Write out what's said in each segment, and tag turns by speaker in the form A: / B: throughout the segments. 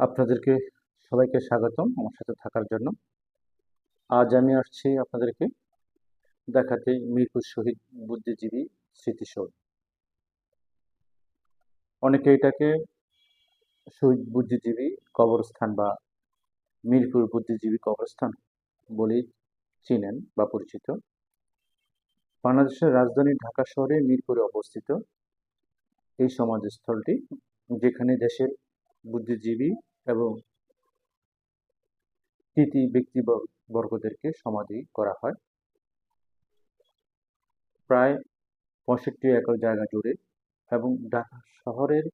A: আপনাদেরকে সবাইকে স্বাগতম আমার সাথে থাকার জন্য। আজ আমি আসছি আপনাদেরকে দেখাতে মিরপুর শহীদ বুদ্ধিজীবী স্মৃতিসৌধ। অনেকে এটাকে শহীদ বুদ্ধিজীবী কবরস্থান বা মিরপুর বুদ্ধিজীবী কবরস্থান বলেই চিনেন বা পরিচিত। বাংলাদেশের রাজধানী ঢাকা শহরে মিরপুরে অবস্থিত এই সমাধিস্থলটি যেখানে দেশের বুদ্ধিজীবী এবং তৃতীয় ব্যক্তি বর্গদেরকে সমাধি করা হয়। প্রায় পঁয়ষট্টি একর জায়গা জুড়ে এবং ঢাকা শহরের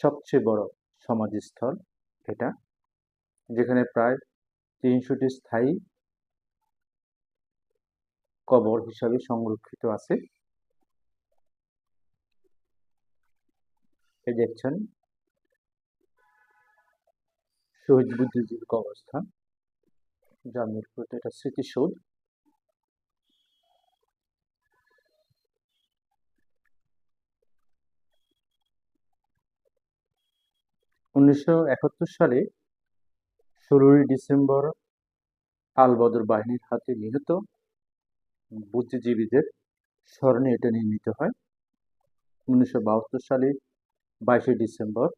A: সবচেয়ে বড় সমাধিস্থল এটা, যেখানে প্রায় তিনশোটি স্থায়ী কবর হিসাবে সংরক্ষিত আছে। দেখছেন শহীদ বুদ্ধিজীবী কবরস্থান যা মিরপুরে এটা স্মৃতিসৌধ। উনিশশো একাত্তর সালে ষোলোই ডিসেম্বর আলবদর বাহিনীর হাতে নিহত বুদ্ধিজীবীদের স্মরণে এটা নির্মিত হয়। উনিশশো বাহাত্তর সালে বাইশে ডিসেম্বর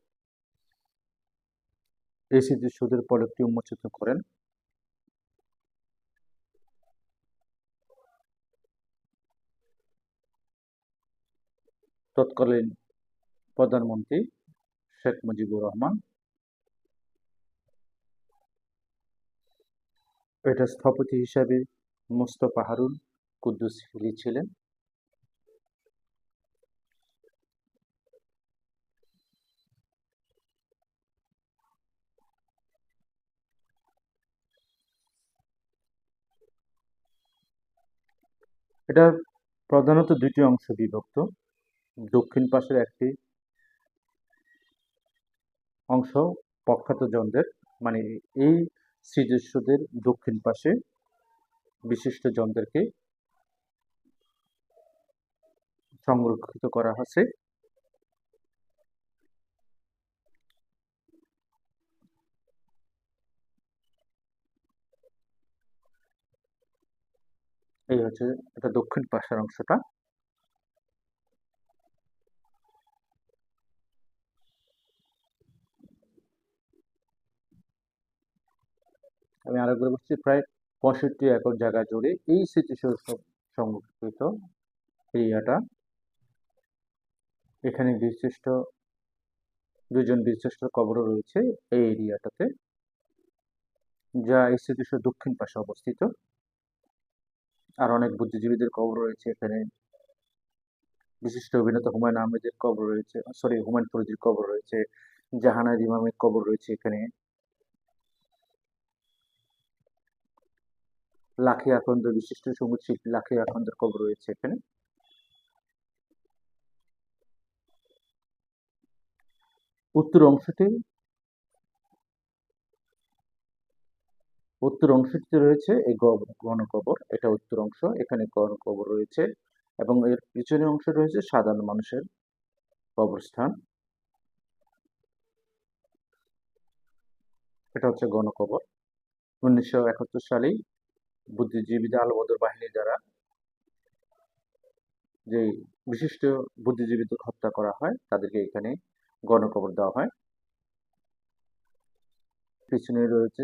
A: এই স্মৃতিসৌধের পলকটি উন্মোচিত করেন। তৎকালীন প্রধানমন্ত্রী শেখ মুজিবুর রহমান এটা স্থপতি হিসাবে মোস্তফা হারুন কুদ্দুস ছিলেন এটা প্রধানত দুটি অংশ বিভক্ত। দক্ষিণ পাশের একটি অংশ যন্ত্রের মানে এই শ্রীদৃশ্যদের দক্ষিণ পাশে বিশিষ্ট জনদেরকে সংরক্ষিত করা হয়েছে। এই হচ্ছে এটা দক্ষিণ পাশের অংশটা। আমি আরেকবার বলছি প্রায় পঁয়ষট্টি একর জায়গা জুড়ে এই স্মৃতিসৌধ সংরক্ষিত এরিয়াটা। এখানে বিশিষ্ট, দুজন বিশিষ্ট কবরও রয়েছে এই এরিয়াটাতে, যা এই স্মৃতিসৌধ দক্ষিণ পাশে অবস্থিত। আর অনেক বুদ্ধিজীবীদের কবর রয়েছে এখানে। বিশিষ্ট অভিনেতা হুমায়ুন আহমেদের কবর রয়েছে সরি হুমায়ুন ফরিদির কবর রয়েছে জাহানার ইমামের কবর রয়েছে এখানে। লাখি আকন্দ বিশিষ্ট সংগীত শিল্পী লাখি আকন্দের কবর রয়েছে এখানে। উত্তর অংশটি উত্তর অংশটিতে রয়েছে এই গণকবর এটা উত্তর অংশ, এখানে গণকবর রয়েছে এবং এর পিছনের অংশ রয়েছে সাধারণ মানুষের কবরস্থান। এটা হচ্ছে গণকবর উনিশশো একাত্তর সালেই বুদ্ধিজীবীদের আলবদর বাহিনী দ্বারা যে বিশিষ্ট বুদ্ধিজীবীদের হত্যা করা হয়, তাদেরকে এখানে গণকবর দেওয়া হয়। পিছনে রয়েছে